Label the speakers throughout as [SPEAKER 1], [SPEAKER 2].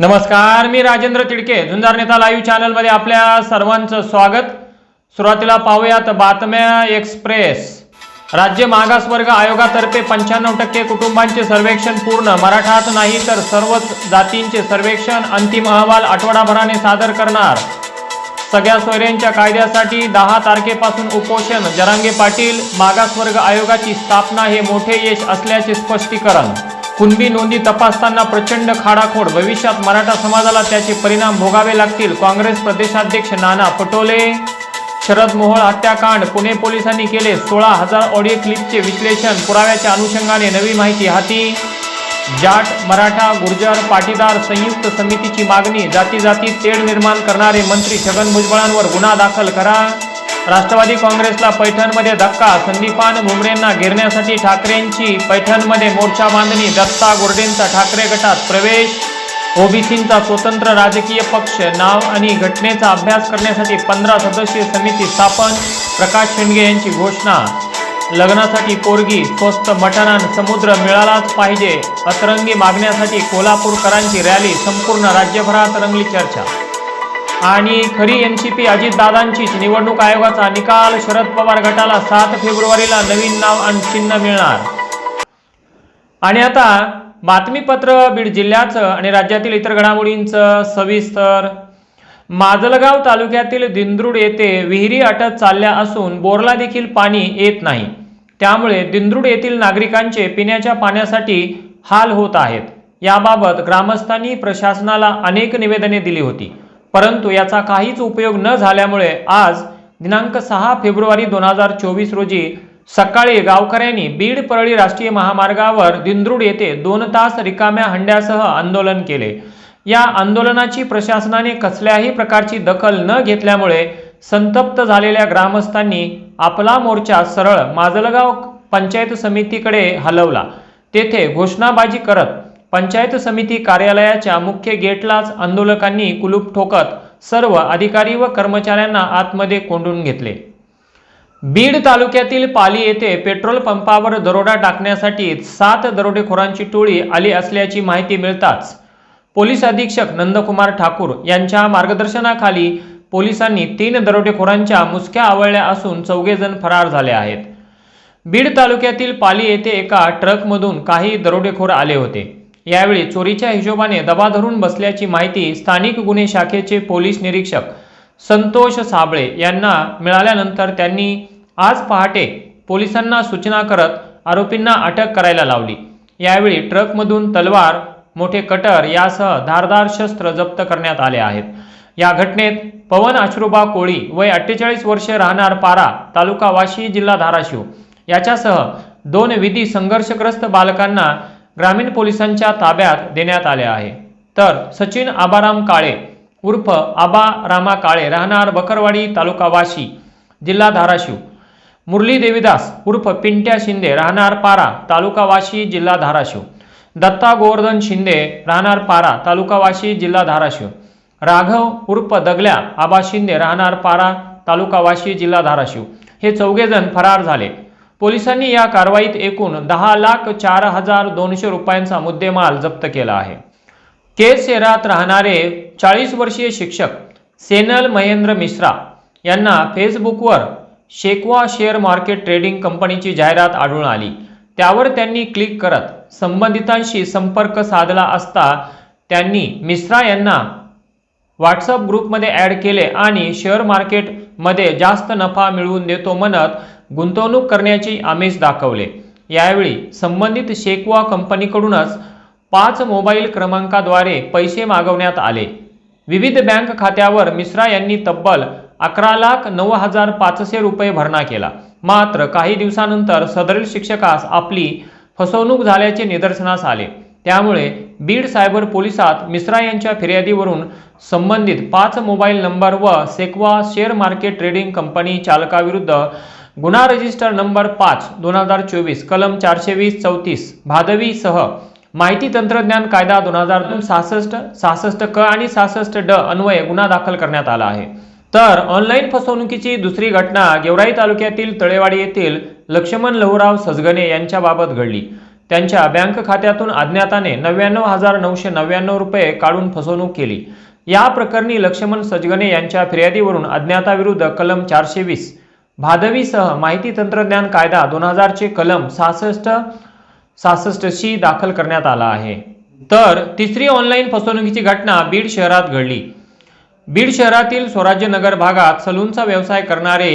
[SPEAKER 1] नमस्कार मी राजेंद्र तिडके. झुंजार नेता लाईव्ह चॅनलमध्ये आपल्या सर्वांचं स्वागत. सुरुवातीला पाहूयात बातम्या एक्सप्रेस. राज्य मागासवर्ग आयोगातर्फे पंच्याण्णव टक्के कुटुंबांचे सर्वेक्षण पूर्ण. मराठात नाही तर सर्वच जातींचे सर्वेक्षण अंतिम अहवाल आठवडाभराने सादर करणार. सगळ्या सोयऱ्यांच्या कायद्यासाठी दहा तारखेपासून उपोषण. जरांगे पाटील मागासवर्ग आयोगाची स्थापना हे मोठे यश असल्याचे स्पष्टीकरण. कुणबी नोंदी तपासताना प्रचंड खाडाखोड. भविष्यात मराठा समाजाला त्याचे परिणाम भोगावे लागतील. काँग्रेस प्रदेशाध्यक्ष नाना पटोले शरद मोहोळ हत्याकांड पुणे पोलिसांनी केले सोळा हजार ऑडिओ क्लिपचे विश्लेषण. पुराव्याच्या अनुषंगाने नवी माहिती हाती. जाट मराठा गुर्जर पाटीदार संयुक्त समितीची मागणी. जाती जाती तेढ निर्माण करणारे मंत्री छगन भुजबळांवर गुन्हा दाखल करा. राष्ट्रवादी काँग्रेसला पैठणमध्ये धक्का संदीपान भुमरेंना घेरण्यासाठी ठाकरेंची पैठणमध्ये मोर्चा बांधणी दत्ता गोर्डेंचा ठाकरे गटात प्रवेश ओबीसींचा स्वतंत्र राजकीय पक्ष नाव आणि घटनेचा अभ्यास करण्यासाठी पंधरा सदस्यीय समिती स्थापन प्रकाश शेंडगे यांची घोषणा. लग्नासाठी पोरगी स्वस्त मटणान समुद्र मिळालाच पाहिजे अतरंगी मागण्यासाठी कोल्हापूरकरांची रॅली संपूर्ण राज्यभरात रंगली चर्चा आणि खरी एन सी पी अजितदादांचीच निवडणूक आयोगाचा निकाल शरद पवार गटाला सात फेब्रुवारीला नवीन नाव आणि चिन्ह मिळणार. आणि आता बातमीपत्र बीड जिल्ह्याचं आणि राज्यातील इतर घडामोडींचं सविस्तर. माजलगाव तालुक्यातील दिंद्रुड येथे विहिरी अटत चालल्या असून बोरला देखील पाणी येत नाही. त्यामुळे दिंद्रुड येथील नागरिकांचे पिण्याच्या पाण्यासाठी हाल होत आहेत. याबाबत ग्रामस्थांनी प्रशासनाला अनेक निवेदने दिली होती. परंतु याचा काहीच उपयोग न झाल्यामुळे आज दिनांक सहा फेब्रुवारी दोन हजार चोवीस रोजी सकाळी गावकऱ्यांनी बीड परळी राष्ट्रीय महामार्गावर दिंद्रुड येथे दोन तास रिकाम्या हंड्यासह आंदोलन केले. या आंदोलनाची प्रशासनाने कसल्याही प्रकारची दखल न घेतल्यामुळे संतप्त झालेल्या ग्रामस्थांनी आपला मोर्चा सरळ माजलगाव पंचायत समितीकडे हलवला. तेथे घोषणाबाजी करत पंचायत समिती कार्यालयाच्या मुख्य गेटलाच आंदोलकांनी कुलूप ठोकत सर्व अधिकारी व कर्मचाऱ्यांना आतमध्ये कोंडून घेतले. बीड तालुक्यातील पाली येथे पेट्रोल पंपावर दरोडा टाकण्यासाठी सात दरोडेखोरांची टोळी आली असल्याची माहिती मिळताच पोलीस अधीक्षक नंदकुमार ठाकूर यांच्या मार्गदर्शनाखाली पोलिसांनी तीन दरोडेखोरांच्या मुसक्या आवळल्या असून चौघेजण फरार झाले आहेत. बीड तालुक्यातील पाली येथे एका ट्रकमधून काही दरोडेखोर आले होते. यावेळी चोरीच्या हिशोबाने दबा धरून बसल्याची माहिती स्थानिक गुन्हे शाखेचे पोलीस निरीक्षक संतोष साबळे यांना मिळाल्यानंतर त्यांनी आज पहाटे पोलिसांना सूचना करत आरोपींना अटक करायला लावली. यावेळी ट्रकमधून तलवार मोठे कटर यासह धारदार शस्त्र जप्त करण्यात आले आहेत. या घटनेत पवन अश्रुबा कोळी वय अठ्ठेचाळीस वर्षे राहणार पारा तालुका वाशी जिल्हा धाराशिव. याच्यासह दोन विधी संघर्षग्रस्त बालकांना ग्रामीण पोलिसांच्या ताब्यात देण्यात आले आहे. तर सचिन आबाराम काळे उर्फ आबा रामा काळे राहणार बकरवाडी तालुका वाशी जिल्हा धाराशिव. मुरली देवीदास उर्फ पिंट्या शिंदे राहणार पारा तालुका वाशी जिल्हा धाराशिव. दत्ता गोवर्धन शिंदे राहणार पारा तालुका वाशी जिल्हा धाराशिव. राघव उर्फ दगल्या आबा शिंदे राहणार पारा तालुका वाशी जिल्हा धाराशिव. हे चौघेजण फरार झाले. पोलिसांनी या कारवाईत एकूण दहा लाख चार हजार दोनशे रुपयांचा मुद्देमाल जप्त केला आहे. केस शहरात राहणारे चाळीस वर्षीय शिक्षक सेनल महेंद्र मिश्रा यांना फेसबुकवर शेकवा शेअर मार्केट ट्रेडिंग कंपनीची जाहिरात आढळून आली. त्यावर त्यांनी क्लिक करत संबंधितांशी संपर्क साधला असता त्यांनी मिश्रा यांना व्हॉट्सअप ग्रुपमध्ये ॲड केले आणि शेअर मार्केटमध्ये जास्त नफा मिळवून देतो म्हणत गुंतवणूक करण्याची आमिष दाखवले. यावेळी संबंधित शेकवा कंपनीकडूनच पाच मोबाईल क्रमांकाद्वारे पैसे मागवण्यात आले. विविध बँक खात्यावर मिश्रा यांनी तब्बल अकरा लाख नऊ हजार पाचशे रुपये भरणा केला. मात्र काही दिवसानंतर सदरील शिक्षकास आपली फसवणूक झाल्याचे निदर्शनास आले. त्यामुळे बीड सायबर पोलिसात मिश्रा यांच्या फिर्यादीवरून संबंधित पाच मोबाईल नंबर व सेक्वा शेअर मार्केट ट्रेडिंग कंपनी चालकाविरुद्ध गुन्हा रजिस्टर नंबर पाच दोन हजार चोवीस कलम चारशे वीस चौतीस भादवीसह माहिती तंत्रज्ञान कायदा दोन हजार दोन सहासष्ट सहासष्ट क आणि सहासष्ट ड अन्वये गुन्हा दाखल करण्यात आला आहे. तर ऑनलाईन फसवणुकीची दुसरी घटना गेवराई तालुक्यातील तळेवाडी येथील लक्ष्मण लहुराव सजगणे यांच्याबाबत घडली. त्यांच्या बँक खात्यातून अज्ञाताने नव्याण्णव हजार नऊशे नव्याण्णव रुपये काढून फसवणूक केली. या प्रकरणी लक्ष्मण सजगणे यांच्या फिर्यादीवरून अज्ञाताविरुद्ध कलम चारशे वीस भादवीसह माहिती तंत्रज्ञान कायदा दोन हजारचे कलम सहासष्ट सहासष्ट शी दाखल करण्यात आला आहे. तर तिसरी ऑनलाईन फसवणुकीची घटना बीड शहरात घडली. बीड शहरातील स्वराज्य नगर भागात सलूनचा व्यवसाय करणारे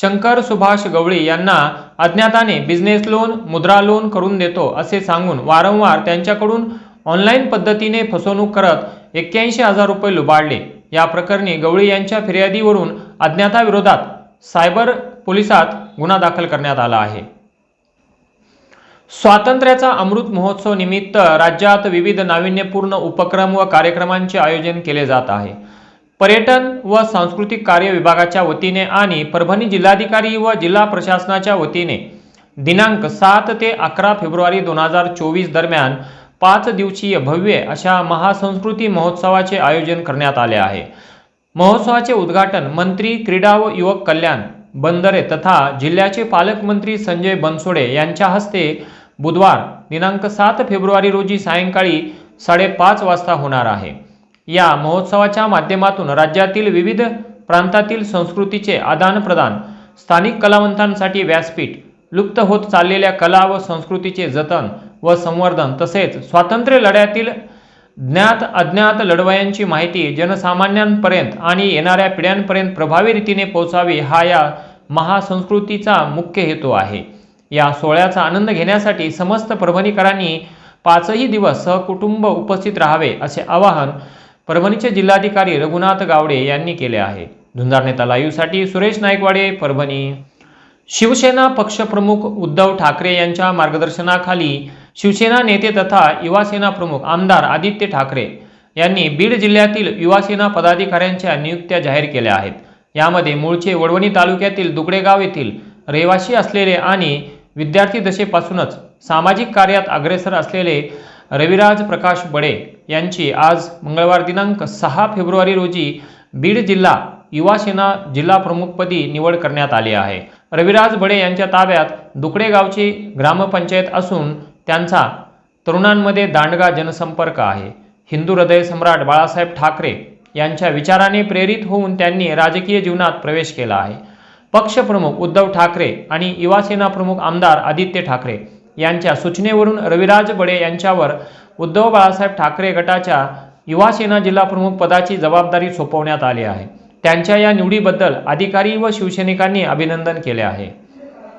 [SPEAKER 1] शंकर सुभाष गवळी यांना अज्ञाताने बिझनेस लोन मुद्रा लोन करून देतो असे सांगून वारंवार त्यांच्याकडून ऑनलाईन पद्धतीने फसवणूक करत एक्क्याऐंशी हजार रुपये लुबाडले. या प्रकरणी गवळी यांच्या फिर्यादीवरून अज्ञाताविरोधात सायबर पोलिसात गुन्हा दाखल करण्यात आला आहे. स्वातंत्र्याचा अमृत महोत्सव निमित्त राज्यात विविध नाविन्यपूर्ण उपक्रम व कार्यक्रमांचे आयोजन केले जात आहे. पर्यटन व सांस्कृतिक कार्य विभागाच्या वतीने आणि परभणी जिल्हाधिकारी व जिल्हा प्रशासनाच्या वतीने दिनांक सात ते अकरा फेब्रुवारी दोन हजार चोवीस दरम्यान पाच दिवसीय भव्य अशा महासंस्कृती महोत्सवाचे आयोजन करण्यात आले आहे. महोत्सवाचे उद्घाटन मंत्री क्रीडा व युवक कल्याण बंदरे तथा जिल्ह्याचे पालकमंत्री संजय बनसोडे यांच्या हस्ते बुधवार दिनांक सात फेब्रुवारी रोजी सायंकाळी साडेपाच वाजता होणार आहे. या महोत्सवाच्या माध्यमातून राज्यातील विविध प्रांतातील संस्कृतीचे आदानप्रदान स्थानिक कलावंतांसाठी व्यासपीठ लुप्त होत चाललेल्या कला व संस्कृतीचे जतन व संवर्धन तसेच स्वातंत्र्य लढ्यातील ज्ञात अज्ञात लढवयांची माहिती जनसामान्यांपर्यंत आणि येणाऱ्या पिढ्यांपर्यंत प्रभावी रीतीने पोहोचावी हा या महासंस्कृतीचा मुख्य हेतू आहे. या सोहळ्याचा आनंद घेण्यासाठी समस्त परभणीकरांनी पाचही दिवस सहकुटुंब उपस्थित राहावे असे आवाहन परभणीचे जिल्हाधिकारी रघुनाथ गावडे यांनी केले आहे. झुंजार नेता लाईव्हसाठी सुरेश नाईकवाडे परभणी. शिवसेना पक्षप्रमुख उद्धव ठाकरे यांच्या मार्गदर्शनाखाली शिवसेना नेते तथा युवासेना प्रमुख आमदार आदित्य ठाकरे यांनी बीड जिल्ह्यातील युवासेना पदाधिकाऱ्यांच्या नियुक्त्या जाहीर केल्या आहेत. यामध्ये मूळचे वडवणी तालुक्यातील दुगडेगाव येथील रहिवासी असलेले आणि विद्यार्थी दशेपासूनच सामाजिक कार्यात अग्रेसर असलेले रविराज प्रकाश बडे यांची आज मंगळवार दिनांक सहा फेब्रुवारी रोजी बीड जिल्हा युवासेना जिल्हा प्रमुखपदी निवड करण्यात आली आहे. रविराज बडे यांच्या ताब्यात दुकडे गावची ग्रामपंचायत असून त्यांचा तरुणांमध्ये दांडगा जनसंपर्क आहे. हिंदू हृदय सम्राट बाळासाहेब ठाकरे यांच्या विचाराने प्रेरित होऊन त्यांनी राजकीय जीवनात प्रवेश केला आहे. पक्षप्रमुख उद्धव ठाकरे आणि युवासेना प्रमुख आमदार आदित्य ठाकरे यांच्या सूचनेवरून रविराज बडे यांच्यावर उद्धव बाळासाहेब ठाकरे गटाच्या युवासेना जिल्हा प्रमुख पदाची जबाबदारी सोपवण्यात आली आहे. त्यांच्या या निवडीबद्दल अधिकारी व शिवसैनिकांनी अभिनंदन केले आहे.